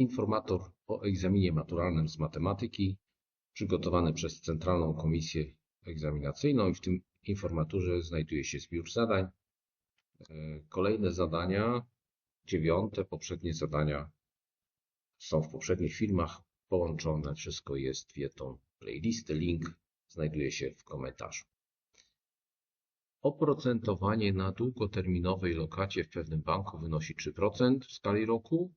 informator o egzaminie maturalnym z matematyki przygotowany przez Centralną Komisję Egzaminacyjną i w tym informaturze znajduje się zbiór zadań. E, Kolejne zadania, dziewiąte, poprzednie zadania są w poprzednich filmach połączone. Wszystko jest w jedną playlistę. Link znajduje się w komentarzu. Oprocentowanie na długoterminowej lokacie w pewnym banku wynosi 3% w skali roku,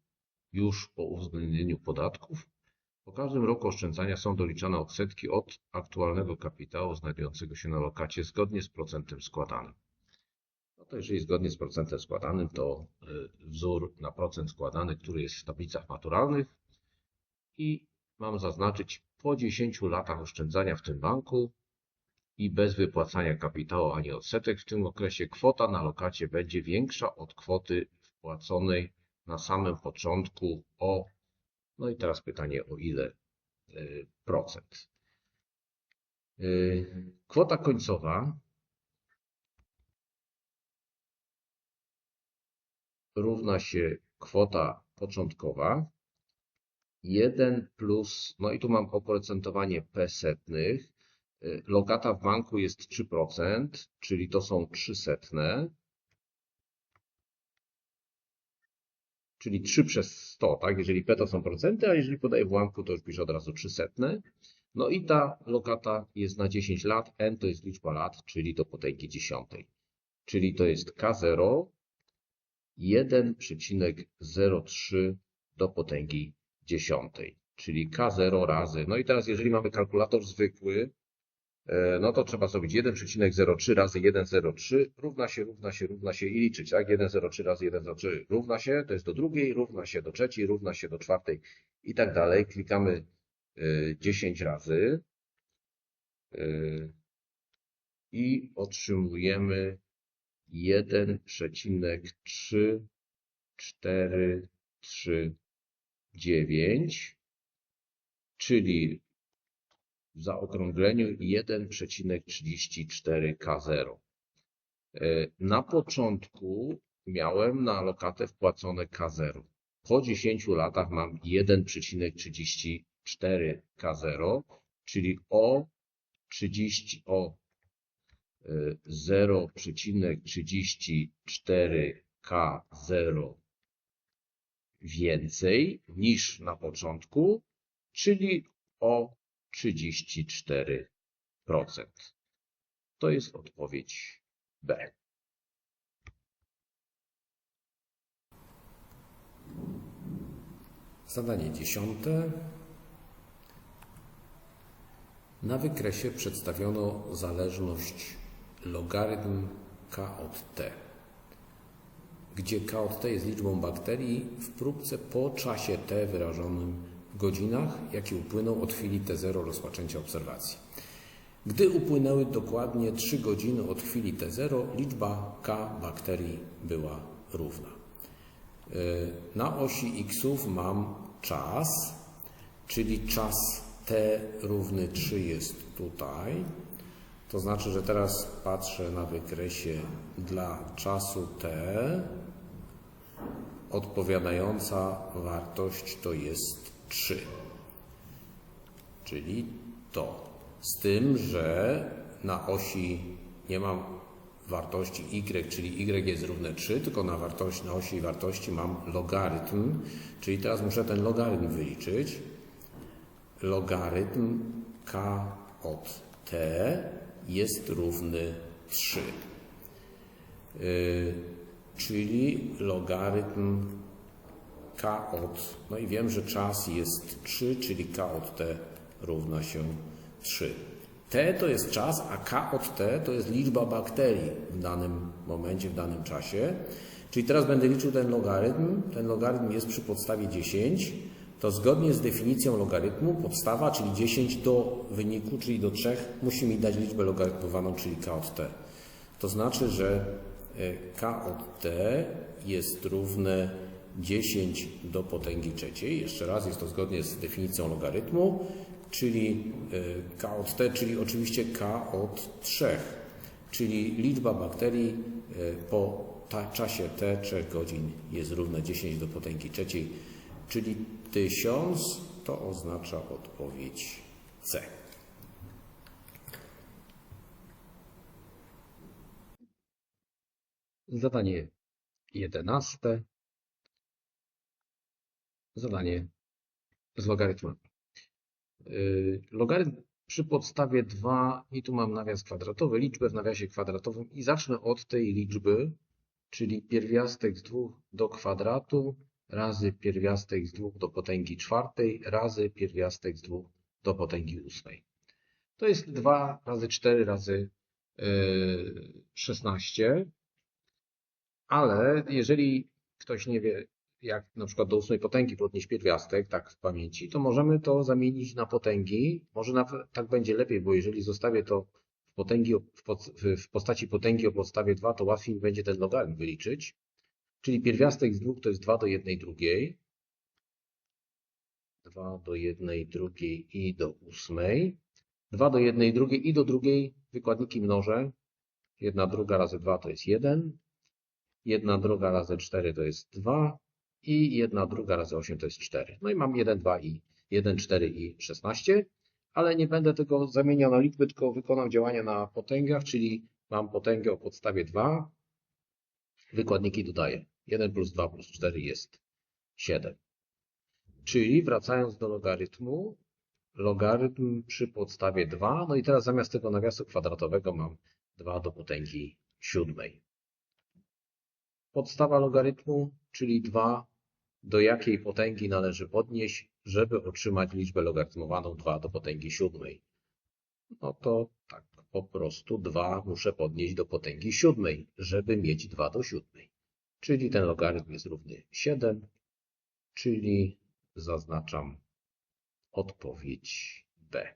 już po uwzględnieniu podatków. Po każdym roku oszczędzania są doliczane odsetki od aktualnego kapitału znajdującego się na lokacie zgodnie z procentem składanym. No to jeżeli zgodnie z procentem składanym, to y, wzór na procent składany, który jest w tablicach maturalnych i mam zaznaczyć po 10 latach oszczędzania w tym banku i bez wypłacania kapitału ani odsetek w tym okresie kwota na lokacie będzie większa od kwoty wpłaconej na samym początku o, no i teraz pytanie o ile y, procent. Y, Kwota końcowa równa się kwota początkowa 1 plus, no i tu mam oprocentowanie P setnych. Y, Lokata w banku jest 3%, czyli to są 3 setne. Czyli 3 przez 100, tak? Jeżeli P to są procenty, a jeżeli podaję w ułamku, to już piszę od razu 3 setne. No i ta lokata jest na 10 lat, N to jest liczba lat, czyli do potęgi dziesiątej. Czyli to jest K0 1,03 do potęgi dziesiątej, czyli K0 razy. No i teraz, jeżeli mamy kalkulator zwykły, no to trzeba zrobić 1,03 razy 1,03 równa się, równa się, równa się i liczyć, tak? 1,03 razy 1,03 równa się, to jest do drugiej, równa się do trzeciej, równa się do czwartej i tak dalej. Klikamy e, 10 razy e, i otrzymujemy 1,3439, czyli w zaokrągleniu 1,34K0. E, Na początku miałem na lokatę wpłacone K0. Po 10 latach mam 1,34K0, czyli o 30, o 0,34K0 więcej niż na początku, czyli o 34%. To jest odpowiedź B. Zadanie dziesiąte. Na wykresie przedstawiono zależność logarytm K od T, gdzie K od T jest liczbą bakterii w próbce po czasie T wyrażonym godzinach, jaki upłynął od chwili T0 rozpoczęcia obserwacji. Gdy upłynęły dokładnie 3 godziny od chwili T0, liczba K bakterii była równa. Yy, Na osi xów mam czas, czyli czas t równy 3 jest tutaj. To znaczy, że teraz patrzę na wykresie dla czasu t. Odpowiadająca wartość to jest 3. Czyli to. Z tym, że na osi nie mam wartości y, czyli y jest równe 3, tylko na, wartości, na osi wartości mam logarytm, czyli teraz muszę ten logarytm wyliczyć. Logarytm k od t jest równy 3. Yy, czyli logarytm k od, no i wiem, że czas jest 3, czyli k od t równa się 3. T to jest czas, a K od T to jest liczba bakterii w danym momencie, w danym czasie. Czyli teraz będę liczył ten logarytm. Ten logarytm jest przy podstawie 10. To zgodnie z definicją logarytmu podstawa, czyli 10 do wyniku, czyli do 3, musi mi dać liczbę logarytmowaną, czyli K od T. To znaczy, że e, K od T jest równe 10 do potęgi trzeciej. Jeszcze raz, jest to zgodnie z definicją logarytmu czyli y, K od T, czyli oczywiście K od 3, czyli liczba bakterii y, po czasie T 3 godzin jest równa 10 do potęgi trzeciej, czyli 1000 to oznacza odpowiedź C. Zadanie jedenaste. Zadanie z logarytmem. Yy, Logarytm przy podstawie 2 i tu mam nawias kwadratowy, liczbę w nawiasie kwadratowym i zacznę od tej liczby, czyli pierwiastek z 2 do kwadratu razy pierwiastek z 2 do potęgi czwartej razy pierwiastek z 2 do potęgi ósmej. To jest 2 razy 4 razy yy, 16. Ale jeżeli ktoś nie wie, jak na przykład do ósmej potęgi podnieść pierwiastek, tak w pamięci, to możemy to zamienić na potęgi. Może nawet tak będzie lepiej, bo jeżeli zostawię to w, potęgi, w, postaci potęgi o podstawie 2, to łatwiej będzie ten logarytm wyliczyć. Czyli pierwiastek z 2 to jest 2 do 1 drugiej. 2 do 1 drugiej i do ósmej. 2 do 1 drugiej i do drugiej wykładniki mnożę. 1 druga razy 2 to jest 1. 1 druga razy 4 to jest 2 i 1 druga razy 8 to jest 4. No i mam 1, 2 i 1, 4 i 16, ale nie będę tego zamieniał na liczby, tylko wykonam działania na potęgach, czyli mam potęgę o podstawie 2, wykładniki dodaję. 1 plus 2 plus 4 jest 7. Czyli wracając do logarytmu, logarytm przy podstawie 2, no i teraz zamiast tego nawiasu kwadratowego mam 2 do potęgi siódmej. Podstawa logarytmu, czyli 2, do jakiej potęgi należy podnieść, żeby otrzymać liczbę logarytmowaną 2 do potęgi siódmej. No to tak, po prostu 2 muszę podnieść do potęgi siódmej, żeby mieć 2 do siódmej. Czyli ten logarytm jest równy 7, czyli zaznaczam odpowiedź B.